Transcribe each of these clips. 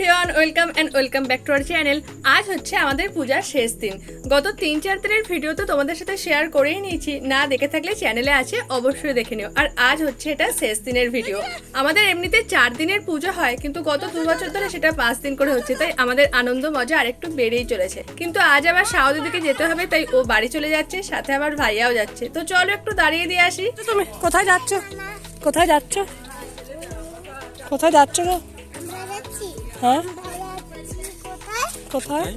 Everyone welcome and welcome back to our channel আজ হচ্ছে আমাদের পূজার শেষ দিন। গত তিন চার দিনের ভিডিও তো তোমাদের সাথে শেয়ার করেই নিয়েছি। না দেখে থাকলে চ্যানেলে আছে, অবশ্যই দেখে নিও। আর আজ হচ্ছে এটা শেষ দিনের ভিডিও আমাদের এমনিতে চার দিনের পুজো হয়, কিন্তু গত দু বছর ধরে সেটা পাঁচ দিন করে হচ্ছে, তাই আমাদের আনন্দ, মজা আরেকটু বেড়েই চলেছে। কিন্তু আজ আবার শাওদিদিকে যেতে হবে, তাই ও বাড়ি চলে যাচ্ছে, সাথে আবার ভাইয়াও যাচ্ছে। তো চলো একটু দাঁড়িয়ে দিয়ে আসি। তুমি কোথায় যাচ্ছ? কোথায় যাচ্ছ? কোথায় যাচ্ছ গো? হ্যাঁ? কোথায়?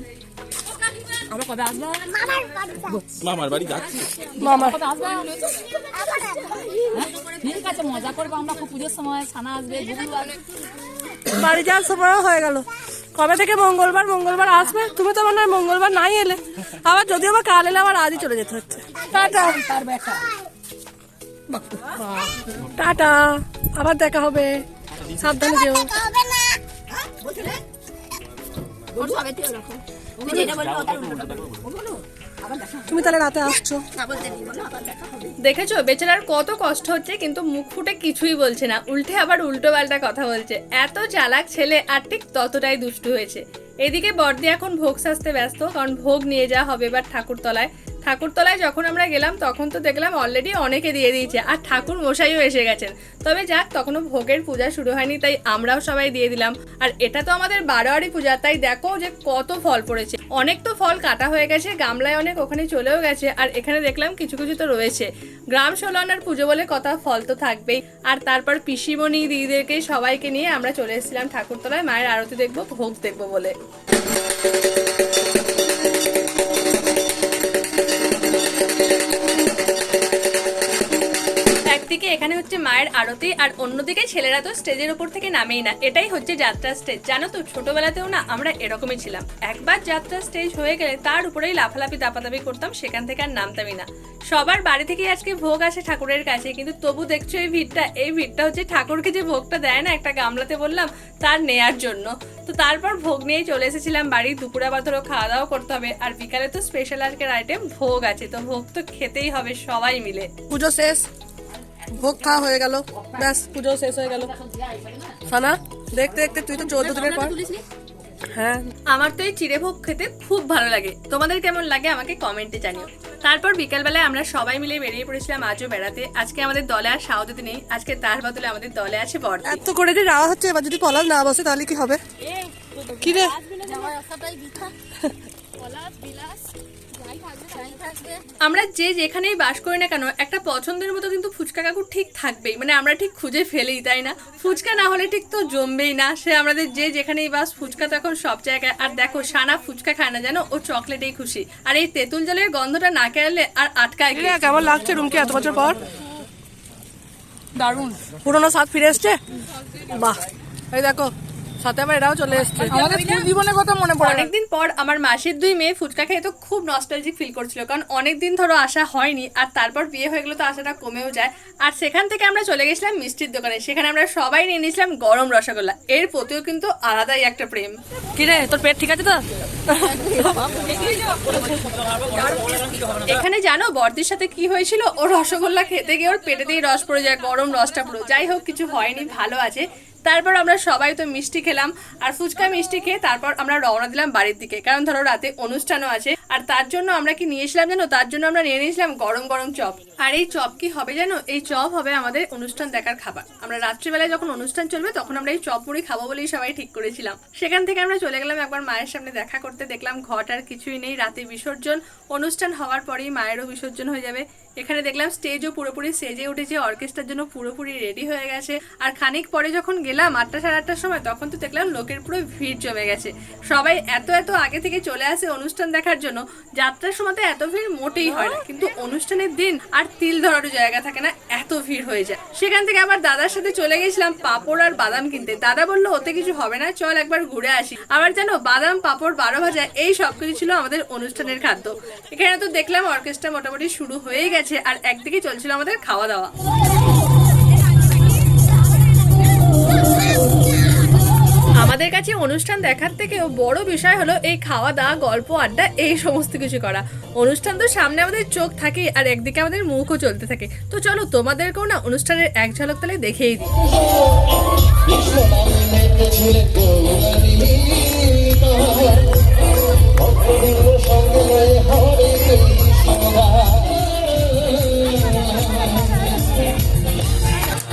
কোথায় আমরা কবে আসব? মামার বাড়ি যাচ্ছি। মামার কবে আসব? ঠিক আছে মজা করব আমরা খুব পুজোর সময়। ছানা আসবে বাড়ি যাওয়ার সময়ও হয়ে গেল। কবে থেকে মঙ্গলবার? মঙ্গলবার আসবে? তুমি তো মনে হয় মঙ্গলবার নাই এলে। আবার যদি আবার কাল এলে আবার আজই চলে যেতে হচ্ছে। টাটা। টাটা। আবার দেখা হবে। সাবধানে যেও। তুমি তাহলে রাতে আসছো? দেখেছ? বেচারার কত কষ্ট হচ্ছে কিন্তু মুখ ফুটে কিছুই বলছে না। উল্টে আবার উল্টো পাল্টা কথা বলছে। এত চালাক ছেলে আর ঠিক ততটাই দুষ্টু হয়েছে। এদিকে বর্দি এখন ভোগ সাজতে ব্যস্ত কারণ ভোগ নিয়ে যাওয়া হবে এবার ঠাকুরতলায়। ঠাকুরতলায় যখন আমরা গেলাম, তখন তো দেখলাম অলরেডি অনেকে দিয়ে দিয়েছে। আর ঠাকুর মশাইও এসে গেছেন। তবে যাক, তখনও ভোগের পূজা শুরু হয়নি, তাই আমরাও সবাই দিয়ে দিলাম। আর এটা তো আমাদের বারোয়ারি পূজা, তাই দেখো যে কত ফল পড়েছে। অনেক তো ফল কাটা হয়ে গেছে, গামলায় অনেক ওখানে চলেও গেছে, আর এখানে দেখলাম কিছু কিছু তো রয়েছে। গ্রাম ষোলনার পুজো বলে কথা, ফল তো থাকবেই। আর তারপর পিসিমণি দিদিদেরকে সবাইকে নিয়ে আমরা চলে এসেছিলাম ঠাকুরতলায়, মায়ের আরতি দেখব, ভোগ দেখব বলে। হচ্ছে মায়ের আরতি আর অন্যদিকে ছেলেরা তো স্টেজের উপর থেকে নামেই না, এটাই হচ্ছে যাত্রা স্টেজ। জানো তো, ছোটবেলাতেও না আমরা এরকমই ছিলাম। একবার যাত্রা স্টেজ হয়ে গেলে তার উপরেই লাফালাফি, দাপাদাপি করতাম, সেখান থেকে আর নামতামই না। সবার বাড়ি থেকে আজকে ভোগ আসে ঠাকুরের কাছে, কিন্তু তবু দেখছ এই ভিড়টা এই ভিড়টা হচ্ছে ঠাকুরকে যে ভোগটা দেয় না, একটা গামলাতে বললাম, তার নেয়ার জন্য। তো তারপর ভোগ নিয়েই চলে এসেছিলাম বাড়ি দুপুরে আবার ধরো খাওয়া দাওয়া করতে হবে, আর বিকালে তো স্পেশাল আজকের আইটেম ভোগ আছে, তো ভোগ তো খেতেই হবে সবাই মিলে। পুজো শেষ। ভোগ খাওয়া হয়ে গেল। ব্যাস পুজো শেষ হয়ে গেল। সানা দেখতে দেখতে তুই তো চৌদ্দ দিনের পর। হ্যাঁ। আমার তো এই চিড়ে ভোগ খেতে খুব ভালো লাগে। তোমাদের কেমন লাগে আমাকে কমেন্টে জানিও। তারপর বিকালবেলায় আমরা সবাই মিলে বেরিয়ে পড়েছিলাম আজও বেড়াতে। আজকে আমাদের দলে আর সাউদিতে নেই। আজকে তার বদলে আমাদের দলে আছে বর্দি এত করে যে রাওয়া হচ্ছে এবার যদি পলাশ না বসে তাহলে কি হবে? কি রে? আমরা যে যেখানেই বাস করি না কেন একটা পছন্দের মতো কিন্তু ফুচকা কাকু ঠিক থাকবেই। মানে আমরা ঠিক খুঁজে ফেলেই তাই না? ফুচকা না হলে ঠিক তো জমবেই না। সে আমাদের যে যেখানেই বাস ফুচকা তো এখন সব জায়গায়। আর দেখো সানা ফুচকা খায় না জানো ও চকলেটেই খুশি। আর এই তেঁতুল জলের গন্ধটা না কেড়ালে আর আটকায় কেমন লাগছে রুমকি এত বছর পর? দারুণ। পুরোনো স্বাদ ফিরে এসছে? বাহ। এই দেখো সাথে আবার এরাও চলে এসছে। আমাদের স্কুল জীবনের কথা মনে পড়ে। অনেকদিন পর আমার মাসির দুই মেয়ে ফুচকা খেয়ে তো খুব নস্টালজিক ফিল করছিল কারণ অনেকদিন ধরো আসা হয়নি আর তারপর বিয়ে হয়ে গেলে তো আশাটা কমেও যায়। আর সেখান থেকে আমরা চলে গেছিলাম মিষ্টির দোকানে সেখানে আমরা সবাই নিয়ে নিয়েছিলাম গরম রসগোল্লা। এর প্রতিও কিন্তু আলাদাই একটা প্রেম। কি রে তোর পেট ঠিক আছে তো? এখানে জানো বর্দির সাথে কি হয়েছিল? ও রসগোল্লা খেতে গিয়ে ওর পেটে দিয়ে রস পড়ে যায় গরম রসটা পুরো। যাই হোক কিছু হয়নি ভালো আছে। তারপর আমরা সবাই তো মিষ্টি খেলাম, আর ফুচকা মিষ্টি খেয়ে তারপর আমরা রওনা দিলাম বাড়ির দিকে। কারণ ধরো রাতে অনুষ্ঠানও আছে, আর তার জন্য আমরা কি নিয়েছিলাম জানো? তার জন্য আমরা নিয়ে নিয়েছিলাম গরম গরম চপ। আর এই চপ কি হবে জানো? এই চপ হবে আমাদের অনুষ্ঠান দেখার খাবার। আমরা রাত্রিবেলায় যখন অনুষ্ঠান চলবে, তখন আমরা এই চপ মুড়ি খাব বলেই সবাই ঠিক করেছিলাম। সেখান থেকে আমরা চলে গেলাম একবার মায়ের সামনে দেখা করতে। দেখলাম ঘট আর কিছুই নেই, রাতে বিসর্জন। অনুষ্ঠান হওয়ার পরেই মায়েরও বিসর্জন হয়ে যাবে। এখানে দেখলাম স্টেজও পুরোপুরি সেজে উঠেছে অর্কেস্ট্রার জন্য পুরোপুরি রেডি হয়ে গেছে। আর খানিক পরে যখন গেলাম আটটা সাড়ে আটটার সময়, তখন তো দেখলাম লোকের পুরো ভিড় জমে গেছে। সবাই এত এত আগে থেকে চলে আসে অনুষ্ঠান দেখার জন্য, যাত্রার সময় তো এত ভিড় মোটেই হয় না। কিন্তু অনুষ্ঠানের দিন আর তিল ধরারও জায়গা থাকে না, এত ভিড় হয়ে যায়। সেখান থেকে আবার দাদার সাথে চলে গেছিলাম পাঁপড় আর বাদাম কিনতে। দাদা বলল, ওতে কিছু হবে না, চল একবার ঘুরে আসি। আবার জানো বাদাম, পাঁপড়, বারো ভাজা, এই সব কিছু ছিল আমাদের অনুষ্ঠানের খাদ্য। এখানে তো দেখলাম অর্কেস্ট্রা মোটামুটি শুরু হয়েই গেছে। আর একদিকে চলছিল আমাদের খাওয়া দাওয়া। আমাদের কাছে অনুষ্ঠান দেখার থেকেও বড় বিষয় হলো এই খাওয়া দাওয়া, গল্প, আড্ডা, এই সমস্ত কিছু করা। অনুষ্ঠান তো সামনে আমাদের চোখ থাকে আর একদিকে আমাদের মুখও চলতে থাকে। তো চলো তোমাদেরকেও না অনুষ্ঠানের এক ঝলক তাহলে দেখেই দিই।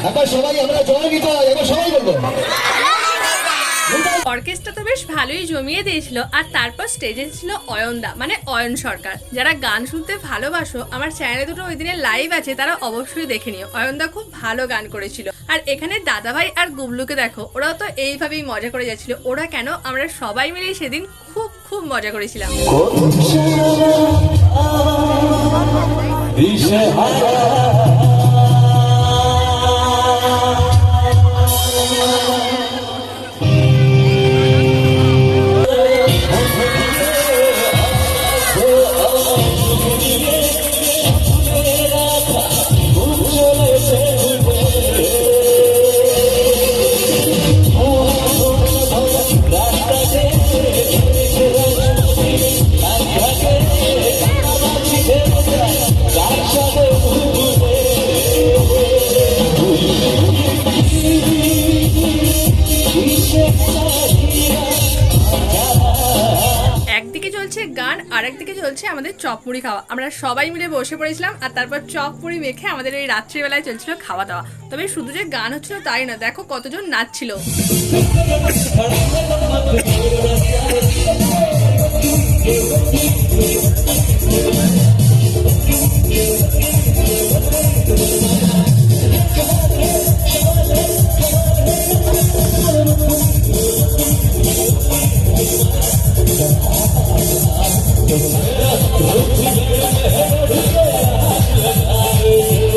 একবার সবাই আমরা জয় নিতে একবার সবাই বলব। অর্কেস্ট্রা তো বেশ ভালোই জমিয়ে দিয়েছিল আর তারপর স্টেজে ছিল অয়নদা মানে অয়ন সরকার। যারা গান শুনতে ভালোবাসো আমার চ্যানেলে দুটো ওই দিনে লাইভ আছে তারা অবশ্যই দেখে নিও। অয়নদা খুব ভালো গান করেছিল। আর এখানে দাদাভাই আর গুবলুকে দেখো ওরাও তো এইভাবেই মজা করে যাচ্ছিল। ওরা কেন? আমরা সবাই মিলে সেদিন খুব খুব মজা করেছিলাম। একদিকে গান দিকে চলছে আমাদের চপমুড়ি খাওয়া। আমরা সবাই মিলে বসে পড়েছিলাম আর তারপর চপমুড়ি মেখে আমাদের এই রাত্রিবেলায় চলছিল খাওয়া দাওয়া তবে শুধু যে গান হচ্ছিল তাই না, দেখো কতজন নাচছিল। Yeah.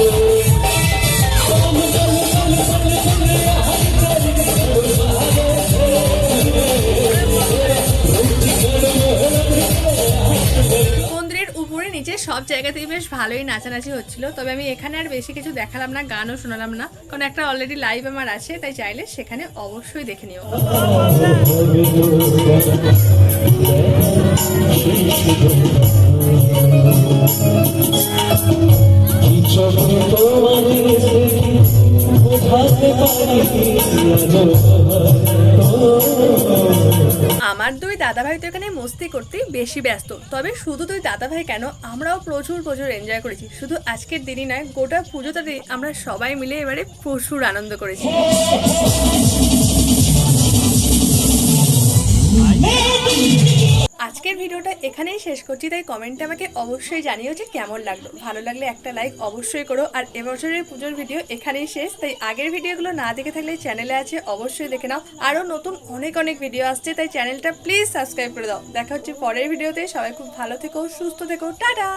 নিচে সব জায়গাতেই বেশ ভালোই নাচানাচি হচ্ছিল, তবে আমি এখানে আর বেশি কিছু দেখালাম না, গানও শোনালাম না। কারণ একটা অলরেডি লাইভ আমার আছে, তাই চাইলে সেখানে অবশ্যই দেখে নিও। আমার দুই দাদাভাই তো এখানে মস্তি করতে বেশি ব্যস্ত। তবে শুধু দুই দাদাভাই কেন, আমরাও প্রচুর প্রচুর এনজয় করেছি। শুধু আজকের দিনই নয়, গোটা পুজোটাতে আমরা সবাই মিলে এবারে প্রচুর আনন্দ করেছি। আজকের ভিডিওটা এখানেই শেষ করছি, তাই কমেন্টে আমাকে অবশ্যই জানিও যে কেমন লাগল। ভালো লাগলে একটা লাইক অবশ্যই করো, আর এবছরের পুজোর ভিডিও এখানেই শেষ, তাই আগের ভিডিওগুলো না দেখে থাকলে চ্যানেলে আছে, অবশ্যই দেখে নাও। আরও নতুন অনেক অনেক ভিডিও আসছে, তাই চ্যানেলটা প্লিজ সাবস্ক্রাইব করে দাও। দেখা হচ্ছে পরের ভিডিওতে, সবাই খুব ভালো থেকো, সুস্থ থেকো, টাটা!